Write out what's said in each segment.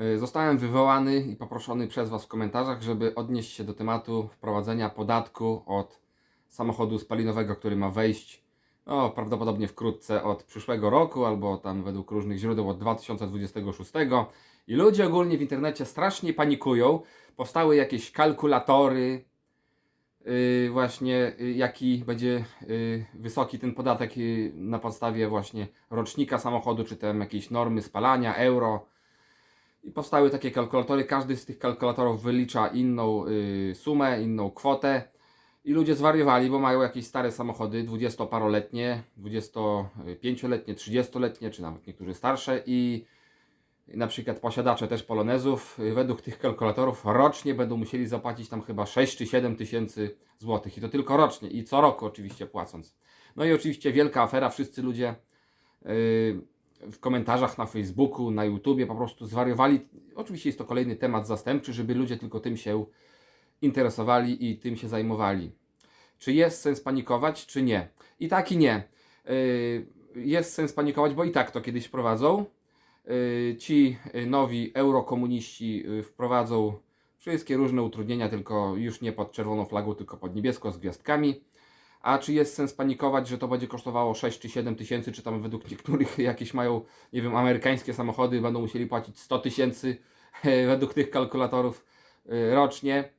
Y, Zostałem wywołany i poproszony przez Was w komentarzach, żeby odnieść się do tematu wprowadzenia podatku od samochodu spalinowego, który ma wejść no, prawdopodobnie wkrótce od przyszłego roku, albo tam według różnych źródeł od 2026. I ludzie ogólnie w internecie strasznie panikują. Powstały jakieś kalkulatory, yy, właśnie yy, jaki będzie yy, wysoki ten podatek yy, na podstawie właśnie rocznika samochodu, czy tam jakiejś normy spalania, euro. I powstały takie kalkulatory. Każdy z tych kalkulatorów wylicza inną yy, sumę, inną kwotę. I ludzie zwariowali, bo mają jakieś stare samochody, 20-paroletnie, 25-letnie, 30-letnie, czy nawet niektórzy starsze i na przykład posiadacze też polonezów, y, według tych kalkulatorów rocznie będą musieli zapłacić tam chyba 6 czy 7 tysięcy złotych i to tylko rocznie i co roku oczywiście płacąc. No i oczywiście wielka afera, wszyscy ludzie yy, w komentarzach na Facebooku, na YouTubie po prostu zwariowali. Oczywiście jest to kolejny temat zastępczy, żeby ludzie tylko tym się interesowali i tym się zajmowali. Czy jest sens panikować, czy nie? I tak i nie. Yy, Jest sens panikować, bo i tak to kiedyś wprowadzą. Yy, Ci nowi eurokomuniści yy, wprowadzą wszystkie różne utrudnienia, tylko już nie pod czerwoną flagą, tylko pod niebiesko z gwiazdkami. A czy jest sens panikować, że to będzie kosztowało 6 czy 7 tysięcy, czy tam według niektórych jakieś mają, nie wiem, amerykańskie samochody będą musieli płacić 100 tysięcy według tych kalkulatorów yy, rocznie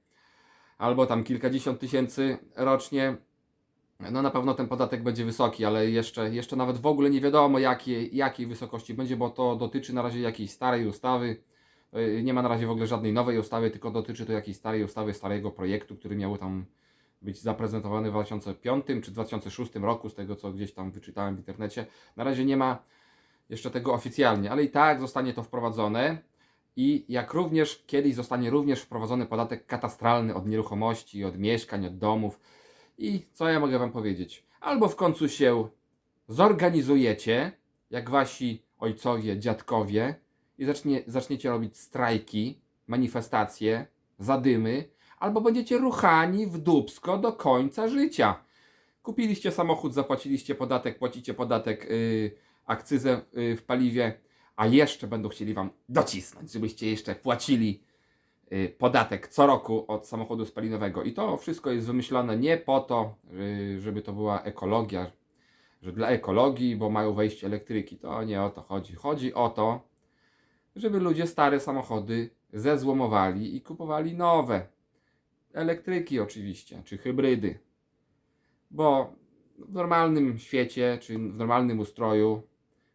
albo tam kilkadziesiąt tysięcy rocznie, no na pewno ten podatek będzie wysoki, ale jeszcze, jeszcze nawet w ogóle nie wiadomo jakiej, jakiej wysokości będzie, bo to dotyczy na razie jakiejś starej ustawy. Yy, Nie ma na razie w ogóle żadnej nowej ustawy, tylko dotyczy to jakiejś starej ustawy, starego projektu, który miał tam być zaprezentowany w 2005 czy 2006 roku, z tego co gdzieś tam wyczytałem w internecie. Na razie nie ma jeszcze tego oficjalnie, ale i tak zostanie to wprowadzone. I jak również kiedyś zostanie również wprowadzony podatek katastralny od nieruchomości, od mieszkań, od domów. I co ja mogę Wam powiedzieć? Albo w końcu się zorganizujecie, jak wasi ojcowie, dziadkowie, i zacznie, zaczniecie robić strajki, manifestacje, zadymy, albo będziecie ruchani w dubsko do końca życia. Kupiliście samochód, zapłaciliście podatek, płacicie podatek, yy, akcyzę yy, w paliwie, a jeszcze będą chcieli Wam docisnąć, żebyście jeszcze płacili y, podatek co roku od samochodu spalinowego. I to wszystko jest wymyślone nie po to, y, żeby to była ekologia, że dla ekologii, bo mają wejść elektryki. To nie o to chodzi. Chodzi o to, żeby ludzie stare samochody zezłomowali i kupowali nowe. Elektryki oczywiście, czy hybrydy. Bo w normalnym świecie, czy w normalnym ustroju,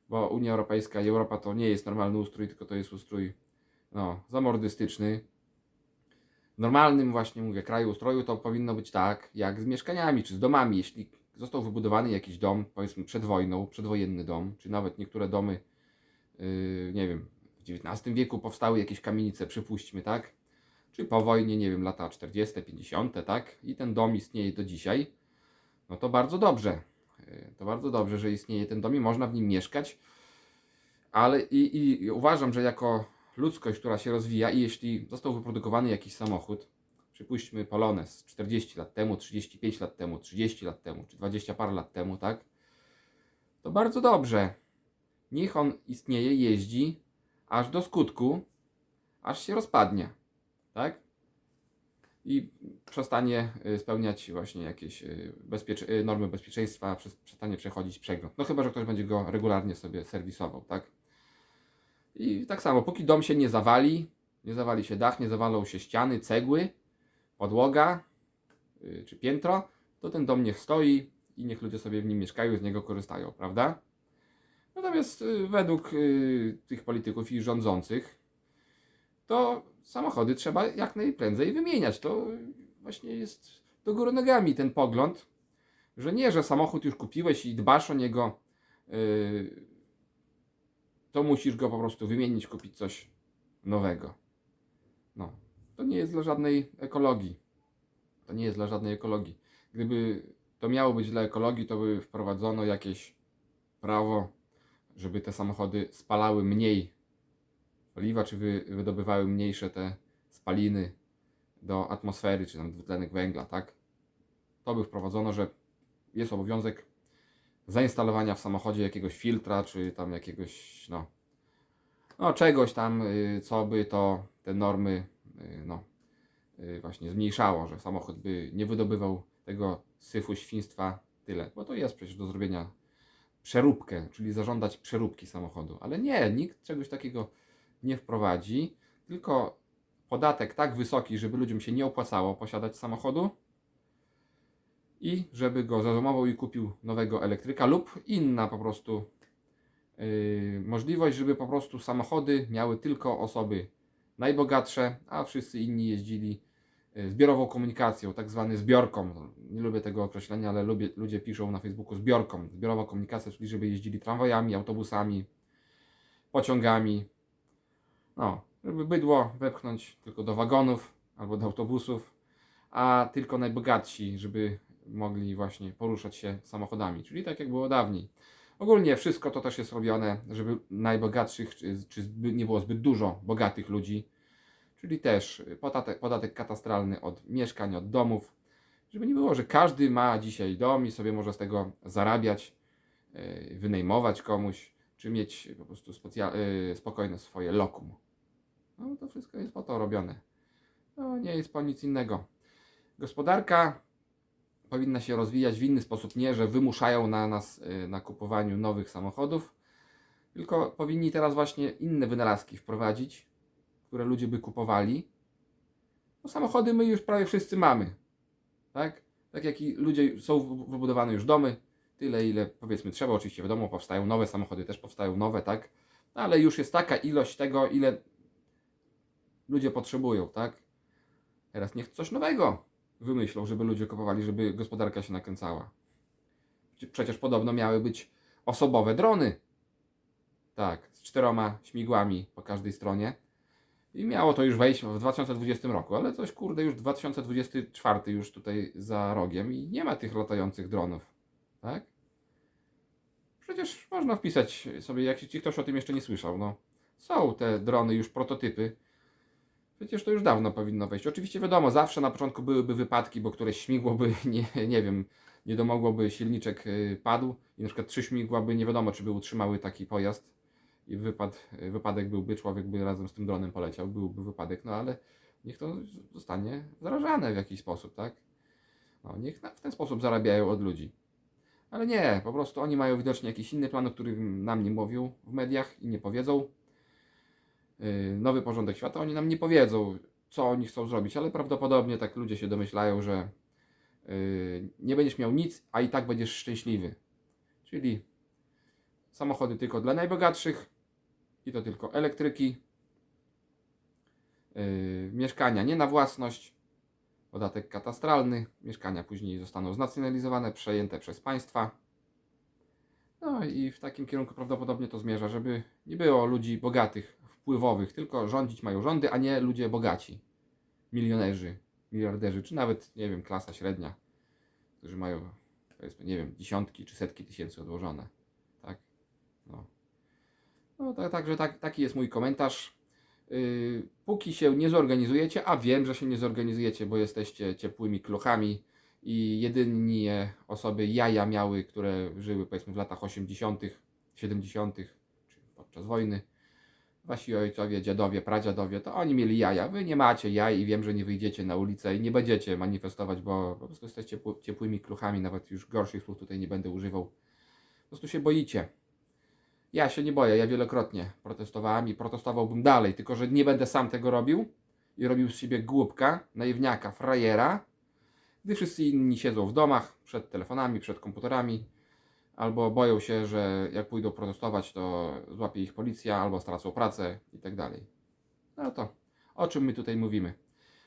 bo Unia Europejska i Europa to nie jest normalny ustrój, tylko to jest ustrój no, zamordystyczny. W normalnym właśnie, mówię, kraju ustroju to powinno być tak, jak z mieszkaniami, czy z domami. Jeśli został wybudowany jakiś dom, powiedzmy przed wojną, przedwojenny dom, czy nawet niektóre domy, yy, nie wiem, w XIX wieku powstały jakieś kamienice, przypuśćmy, tak? Czy po wojnie, nie wiem, lata 40., 50., tak? I ten dom istnieje do dzisiaj, no to bardzo dobrze. Yy, To bardzo dobrze, że istnieje ten dom i można w nim mieszkać. Ale i, i uważam, że jako ludzkość, która się rozwija i jeśli został wyprodukowany jakiś samochód, przypuśćmy Polones 40 lat temu, 35 lat temu, 30 lat temu, czy 20 parę lat temu, tak? To bardzo dobrze. Niech on istnieje, jeździ, aż do skutku, aż się rozpadnie, tak? I przestanie y, spełniać właśnie jakieś y, y, normy bezpieczeństwa, przes- przestanie przechodzić przegląd. No chyba, że ktoś będzie go regularnie sobie serwisował, tak? I tak samo, póki dom się nie zawali, nie zawali się dach, nie zawalą się ściany, cegły, podłoga czy piętro, to ten dom niech stoi i niech ludzie sobie w nim mieszkają i z niego korzystają, prawda? Natomiast według tych polityków i rządzących, to samochody trzeba jak najprędzej wymieniać. To właśnie jest do góry nogami ten pogląd, że nie, że samochód już kupiłeś i dbasz o niego, yy, to musisz go po prostu wymienić, kupić coś nowego. No, to nie jest dla żadnej ekologii. To nie jest dla żadnej ekologii. Gdyby to miało być dla ekologii, to by wprowadzono jakieś prawo, żeby te samochody spalały mniej paliwa, czy wy, wydobywały mniejsze te spaliny do atmosfery, czy tam dwutlenek węgla, tak? To by wprowadzono, że jest obowiązek zainstalowania w samochodzie jakiegoś filtra, czy tam jakiegoś, no, no, czegoś tam, y, co by to te normy y, no, y, właśnie zmniejszało, że samochód by nie wydobywał tego syfu, świństwa, tyle. Bo to jest przecież do zrobienia przeróbkę, czyli zażądać przeróbki samochodu. Ale nie, nikt czegoś takiego nie wprowadzi, tylko podatek tak wysoki, żeby ludziom się nie opłacało posiadać samochodu i żeby go zazumował i kupił nowego elektryka lub inna po prostu yy, możliwość, żeby po prostu samochody miały tylko osoby najbogatsze, a wszyscy inni jeździli yy, zbiorową komunikacją, tak zwany zbiorką. Nie lubię tego określenia, ale lubię, ludzie piszą na Facebooku zbiorką. Zbiorowa komunikacja, czyli żeby jeździli tramwajami, autobusami, pociągami. No, żeby bydło wepchnąć tylko do wagonów albo do autobusów, a tylko najbogatsi, żeby mogli właśnie poruszać się samochodami, czyli tak jak było dawniej. Ogólnie wszystko to też jest robione, żeby najbogatszych, czy, czy nie było zbyt dużo bogatych ludzi, czyli też podatek, podatek katastralny od mieszkań, od domów, żeby nie było, że każdy ma dzisiaj dom i sobie może z tego zarabiać, yy, wynajmować komuś, czy mieć po prostu yy, spokojne swoje lokum. No to wszystko jest po to robione. No nie jest po nic innego. Gospodarka powinna się rozwijać w inny sposób, nie, że wymuszają na nas y, na kupowaniu nowych samochodów, tylko powinni teraz właśnie inne wynalazki wprowadzić, które ludzie by kupowali. No samochody my już prawie wszyscy mamy, tak? Tak jak i ludzie są wy- wybudowane już domy, tyle ile powiedzmy trzeba, oczywiście wiadomo, powstają nowe samochody, też powstają nowe, tak? No, ale już jest taka ilość tego, ile ludzie potrzebują, tak? Teraz niech coś nowego wymyślą, żeby ludzie kupowali, żeby gospodarka się nakręcała. Przecież- podobno miały być osobowe drony. Tak, z czteroma śmigłami po każdej stronie. I miało to już wejść w 2020 roku, ale coś kurde już 2024 już tutaj za rogiem i nie ma tych latających dronów. Tak? Przecież można wpisać sobie, jak ci ktoś o tym jeszcze nie słyszał, no. Są te drony już prototypy, Przecież to już dawno powinno wejść. Oczywiście wiadomo, zawsze na początku byłyby wypadki, bo któreś śmigło by, nie, nie wiem, nie domogłoby, silniczek y, padł i na przykład trzy śmigła by nie wiadomo, czy by utrzymały taki pojazd i wypad, y, wypadek byłby, człowiek by razem z tym dronem poleciał, byłby wypadek, no ale niech to zostanie zarażane w jakiś sposób, tak? No, niech w ten sposób zarabiają od ludzi. Ale nie, po prostu oni mają widocznie jakiś inny plan, o którym nam nie mówią w mediach i nie powiedzą nowy porządek świata, oni nam nie powiedzą, co oni chcą zrobić, ale prawdopodobnie tak ludzie się domyślają, że y, nie będziesz miał nic, a i tak będziesz szczęśliwy. Czyli samochody tylko dla najbogatszych i to tylko elektryki, y, mieszkania nie na własność, podatek katastralny, mieszkania później zostaną znacjonalizowane, przejęte przez państwa. No i w takim kierunku prawdopodobnie to zmierza, żeby nie było ludzi bogatych, wpływowych, tylko rządzić mają rządy, a nie ludzie bogaci, milionerzy, miliarderzy, czy nawet, nie wiem, klasa średnia, którzy mają, powiedzmy, nie wiem, dziesiątki czy setki tysięcy odłożone, tak? No, no tak, także tak, taki jest mój komentarz. Yy, póki się nie zorganizujecie, a wiem, że się nie zorganizujecie, bo jesteście ciepłymi klochami i jedynie osoby jaja miały, które żyły powiedzmy w latach 80., 70., czy podczas wojny, wasi ojcowie, dziadowie, pradziadowie, to oni mieli jaja. Wy nie macie jaj i wiem, że nie wyjdziecie na ulicę i nie będziecie manifestować, bo po prostu jesteście ciepły- ciepłymi kluchami, nawet już gorszych słów tutaj nie będę używał. Po prostu się boicie. Ja się nie boję, ja wielokrotnie protestowałem i protestowałbym dalej, tylko że nie będę sam tego robił i robił z siebie głupka, naiwniaka, frajera, gdy wszyscy inni siedzą w domach, przed telefonami, przed komputerami, albo boją się, że jak pójdą protestować, to złapie ich policja, albo stracą pracę i tak dalej. No to o czym my tutaj mówimy?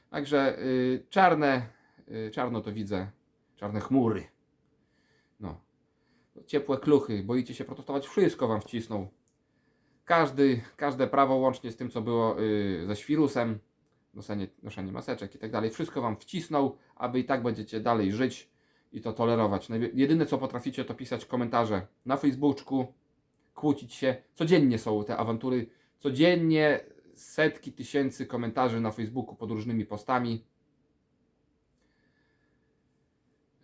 Także y, czarne, y, czarno to widzę, czarne chmury. No. Ciepłe kluchy, boicie się protestować, wszystko wam wcisną. Każdy, każde prawo, łącznie z tym, co było y, ze świrusem, noszenie, noszenie maseczek i tak dalej, wszystko wam wcisnął, aby i tak będziecie dalej żyć i to tolerować. Jedyne co potraficie to pisać komentarze na Facebooku, kłócić się. Codziennie są te awantury, codziennie setki tysięcy komentarzy na Facebooku pod różnymi postami.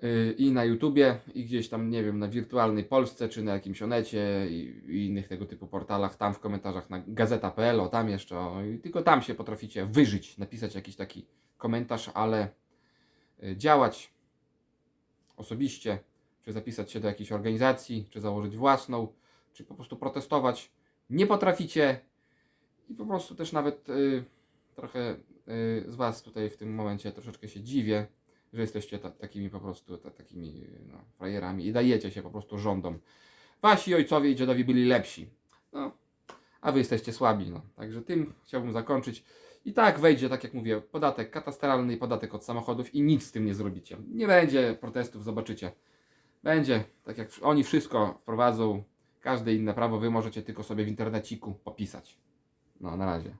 y, i na YouTubie, i gdzieś tam, nie wiem, na wirtualnej Polsce, czy na jakimś Onecie i, i innych tego typu portalach, tam w komentarzach na gazeta.pl, o tam jeszcze, o, tylko tam się potraficie wyżyć, napisać jakiś taki komentarz, ale y, działać osobiście, czy zapisać się do jakiejś organizacji, czy założyć własną, czy po prostu protestować, nie potraficie i po prostu też nawet y, trochę y, z Was tutaj w tym momencie troszeczkę się dziwię, że jesteście ta, takimi po prostu ta, takimi no, frajerami i dajecie się po prostu rządom. Wasi ojcowie i dziadowie byli lepsi. No, a wy jesteście słabi. No. Także tym chciałbym zakończyć. I tak wejdzie, tak jak mówię, podatek katastralny i podatek od samochodów i nic z tym nie zrobicie. Nie będzie protestów, zobaczycie. Będzie, tak jak oni wszystko wprowadzą, każde inne prawo, wy możecie tylko sobie w interneciku popisać. No, na razie.